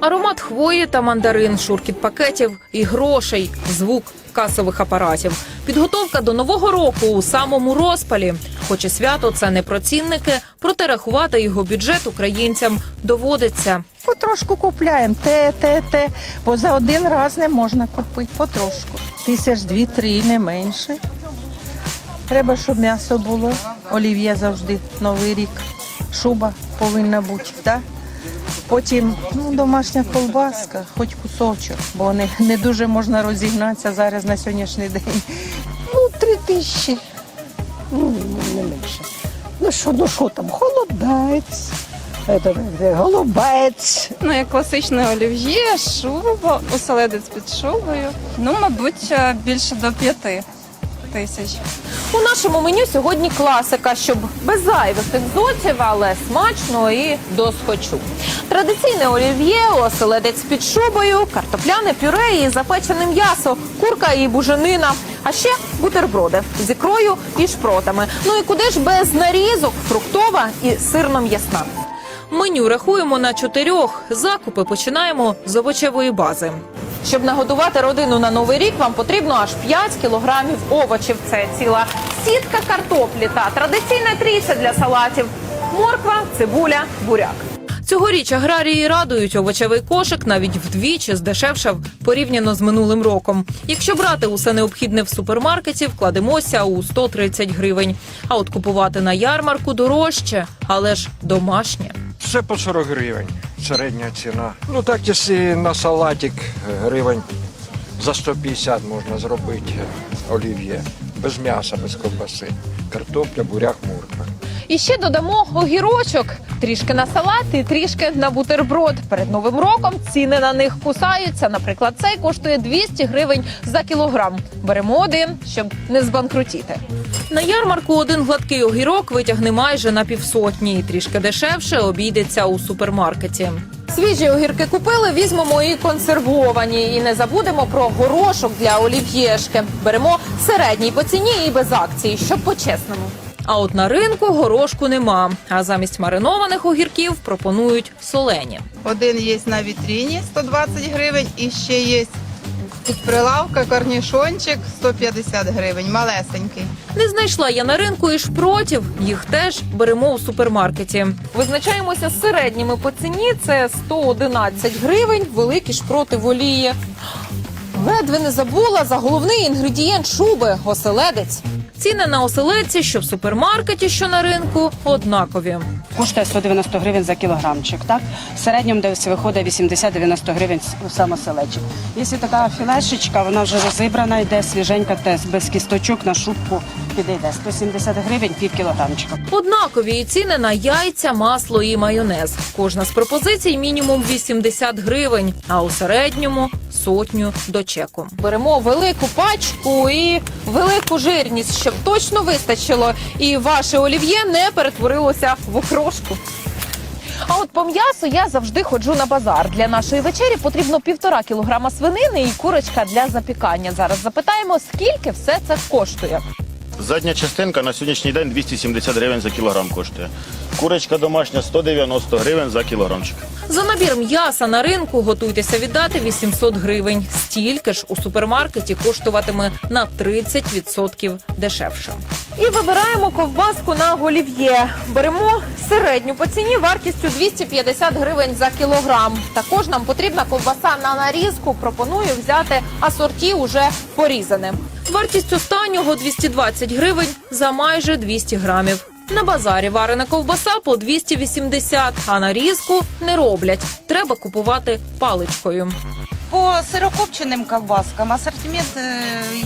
Аромат хвої та мандарин, шуркіт пакетів і грошей, звук касових апаратів. Підготовка до нового року у самому розпалі. Хоч і свято це не про цінники, проте рахувати його бюджет українцям доводиться. Потрошку купляємо те, те, те, бо за один раз не можна купити потрошку. Тисяч дві-три, не менше. Треба, щоб м'ясо було. Олів'є завжди новий рік. Шуба повинна бути, так? Потім ну, домашня колбаска, хоч кусочок, бо не, не дуже можна розігнатися зараз на сьогоднішній день. Ну, три тисячі. Ну, не менше. Ну що, ну що там, холодець, это, е, голубець. Ну, як класичне олів'є, шуба, оселедець під шубою. Ну, мабуть, е, більше до п'яти тисяч. У нашому меню сьогодні класика, щоб без зайвих екзотів, але смачно і досхочу. Традиційне олів'є, оселедець під шубою, картопляне пюре і запечене м'ясо, курка і буженина. А ще бутерброди з ікрою і шпротами. Ну і куди ж без нарізок, фруктова і сирно-м'ясна. Меню рахуємо на чотирьох. Закупи починаємо з овочевої бази. Щоб нагодувати родину на новий рік, вам потрібно аж 5 кілограмів овочів. Це ціла сітка картоплі та традиційне тріся для салатів. Морква, цибуля, буряк. Цьогоріч аграрії радують овочевий кошик навіть вдвічі здешевшав порівняно з минулим роком. Якщо брати усе необхідне в супермаркеті, вкладемося у 130 гривень. А от купувати на ярмарку дорожче, але ж домашнє. Все по 40 гривень. Середня ціна. Ну так, якщо на салатик гривень за 150 можна зробити олів'є. Без м'яса, без ковбаси. Картопля, буряк, морква. І ще додамо огірочок. Трішки на салат і трішки на бутерброд. Перед новим роком ціни на них кусаються. Наприклад, цей коштує 200 гривень за кілограм. Беремо один, щоб не збанкрутіти. На ярмарку один гладкий огірок витягне майже на півсотні. І Трішки дешевше обійдеться у супермаркеті. Свіжі огірки купили, візьмемо і консервовані. І не забудемо про горошок для олів'єшки. Беремо середній по ціні і без акції, щоб по-чесному. А от на ринку горошку нема. А замість маринованих огірків пропонують солені. Один є на вітріні 120 гривень і ще є під прилавка корнішончик 150 гривень, малесенький. Не знайшла я на ринку і шпротів. Їх теж беремо у супермаркеті. Визначаємося з середніми по ціні. Це 111 гривень, великі шпроти в олії. Ледве не забула за головний інгредієнт шуби оселедець. Ціни на оселедці, що в супермаркеті, що на ринку, однакові. Коштує 190 гривень за кілограмчик. Так? В середньому десь виходить 80-90 гривень саме селечик. Якщо така філешечка, вона вже розібрана, йде свіженька, без кісточок на шубку підійде. 170 гривень пів кілограмчика. Однакові ціни на яйця, масло і майонез. Кожна з пропозицій мінімум 80 гривень, а у середньому сотню до чеку. Беремо велику пачку і велику жирність, щоб точно вистачило, і ваше олів'є не перетворилося в окрошку. А от по м'ясу я завжди ходжу на базар. Для нашої вечері потрібно півтора кілограма свинини і курочка для запікання. Зараз запитаємо, скільки все це коштує. Задня частинка на сьогоднішній день 270 гривень за кілограм коштує. Курочка домашня 190 гривень за кілограмчик. За набір м'яса на ринку готуйтеся віддати 800 гривень. Стільки ж у супермаркеті коштуватиме на 30% дешевше. І вибираємо ковбаску на голів'є. Беремо середню по ціні вартістю 250 гривень за кілограм. Також нам потрібна ковбаса на нарізку. Пропоную взяти асорті уже порізане. Вартість останнього 220 гривень за майже 200 грамів. На базарі варена ковбаса по 280, а нарізку не роблять. Треба купувати паличкою. По сирокопченим ковбаскам ассортимент е,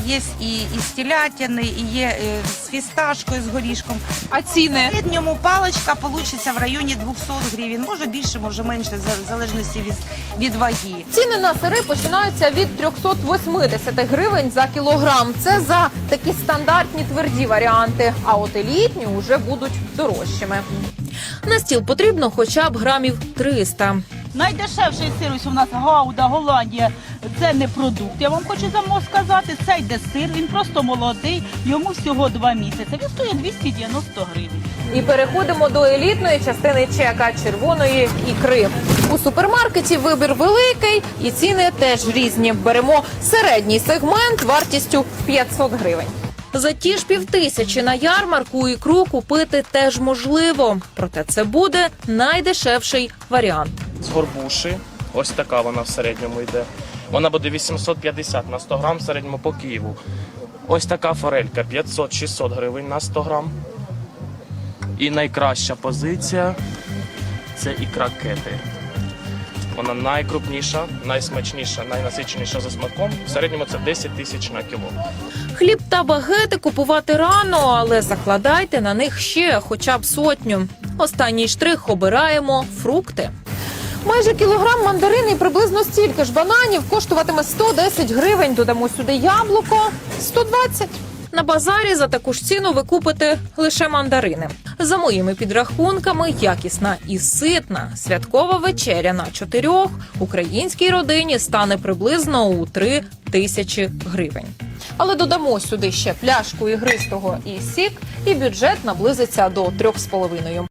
є і із телятини, і є е, з фісташкою, з горішком. А ціни В середньому паличка получиться в районі 200 гривень, може більше, може менше, за- в залежності від, від ваги. ціни на сири починаються від 380 гривень за кілограм. Це за такі стандартні тверді варіанти. А от елітні вже будуть дорожчими. На стіл потрібно хоча б грамів 300. Найдешевший сир ось у нас Гауда, Голландія. Це не продукт. Я вам хочу само сказати, це йде сир, він просто молодий, йому всього два місяці. Він стоїть 290 гривень. І переходимо до елітної частини чека червоної ікри. У супермаркеті вибір великий і ціни теж різні. Беремо середній сегмент вартістю 500 гривень. За ті ж півтисячі на ярмарку ікру купити теж можливо. Проте це буде найдешевший варіант. З горбуші. Ось така вона в середньому йде. Вона буде 850 на 100 грам в середньому по Києву. Ось така форелька 500-600 гривень на 100 грам. І найкраща позиція це ікра кети. Вона найкрупніша, найсмачніша, найнасиченіша за смаком. В середньому це 10 тисяч на кіло. Хліб та багети купувати рано, але закладайте на них ще хоча б сотню. Останній штрих обираємо фрукти. Майже кілограм мандарин і приблизно стільки ж бананів коштуватиме 110 гривень. Додамо сюди яблуко 120. На базарі за таку ж ціну ви купите лише мандарини. За моїми підрахунками, якісна і ситна святкова вечеря на чотирьох українській родині стане приблизно у 3 тисячі гривень. Але додамо сюди ще пляшку ігристого і сік, і бюджет наблизиться до 3,5.